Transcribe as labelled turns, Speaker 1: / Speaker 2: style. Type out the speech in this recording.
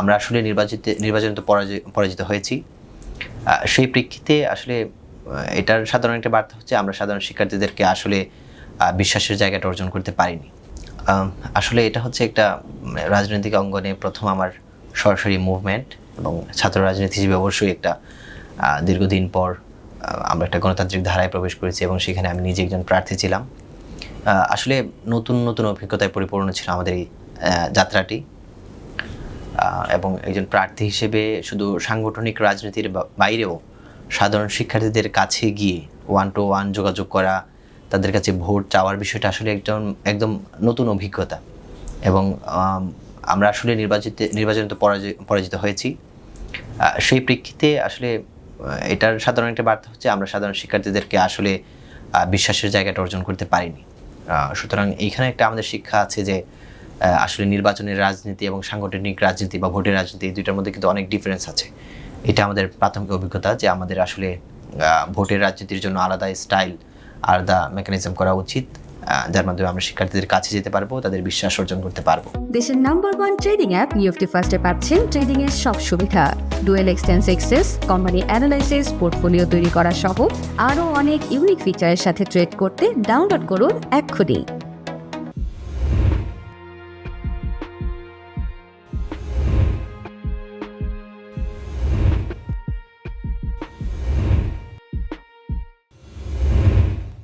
Speaker 1: আমরা আসলে নির্বাচিত নির্বাচনে তো পরাজিত হয়েছি। সেই প্রেক্ষিতে আসলে এটার সাধারণ একটা বার্তা হচ্ছে আমরা সাধারণ শিক্ষার্থীদেরকে আসলে বিশ্বাসের জায়গাটা অর্জন করতে পারিনি। আসলে এটা হচ্ছে একটা রাজনৈতিক অঙ্গনে প্রথম আমার সরাসরি মুভমেন্ট এবং ছাত্র রাজনীতি হিসেবে অবশ্যই একটা দীর্ঘদিন পর আমরা একটা গণতান্ত্রিক ধারায় প্রবেশ করেছি এবং সেখানে আমি নিজে একজন প্রার্থী ছিলাম। আসলে নতুন নতুন অভিজ্ঞতায় পরিপূর্ণ ছিল আমাদের এই যাত্রাটি। এবং একজন প্রার্থী হিসেবে শুধু সাংগঠনিক রাজনীতির বাইরেও সাধারণ শিক্ষার্থীদের কাছে গিয়ে ওয়ান টু ওয়ান যোগাযোগ করা, তাদের কাছে ভোট চাওয়ার বিষয়টা আসলে একজন একদম নতুন অভিজ্ঞতা। এবং আমরা আসলে নির্বাচিত, নির্বাচনে তো পরাজিত হয়েছি। সেই প্রেক্ষিতে আসলে এটার সাধারণ একটা বার্তা হচ্ছে আমরা সাধারণ শিক্ষার্থীদেরকে আসলে বিশ্বাসের জায়গাটা অর্জন করতে পারিনি। সুতরাং এইখানে একটা আমাদের শিক্ষা আছে যে আসলে নির্বাচনের রাজনীতি এবং সাংগঠনিক রাজনীতি বা ভোটের রাজনীতি এই দুইটার মধ্যে কিন্তু অনেক ডিফারেন্স আছে। এটা আমাদের প্রাথমিক অভিজ্ঞতা যে আমাদের আসলে ভোটের রাজনীতির জন্য আলাদা স্টাইল আলাদা মেকানিজম করা উচিত যার মাধ্যমে আমরা শিক্ষার্থীদের কাছে যেতে পারব, তাদের বিশ্বাস অর্জন করতে পারব।
Speaker 2: দেশের number one trading app UFT ফার্স্টে পাচ্ছেন ট্রেডিং এর সব সুবিধা। ডুয়েল এক্সটেন্স এক্সেস কোম্পানি অ্যানালাইসিস পোর্টফোলিও তৈরি করা সহ আরও অনেক ইউনিক ফিচারের সাথে ট্রেড করতে ডাউনলোড করুন এক্ষুনি।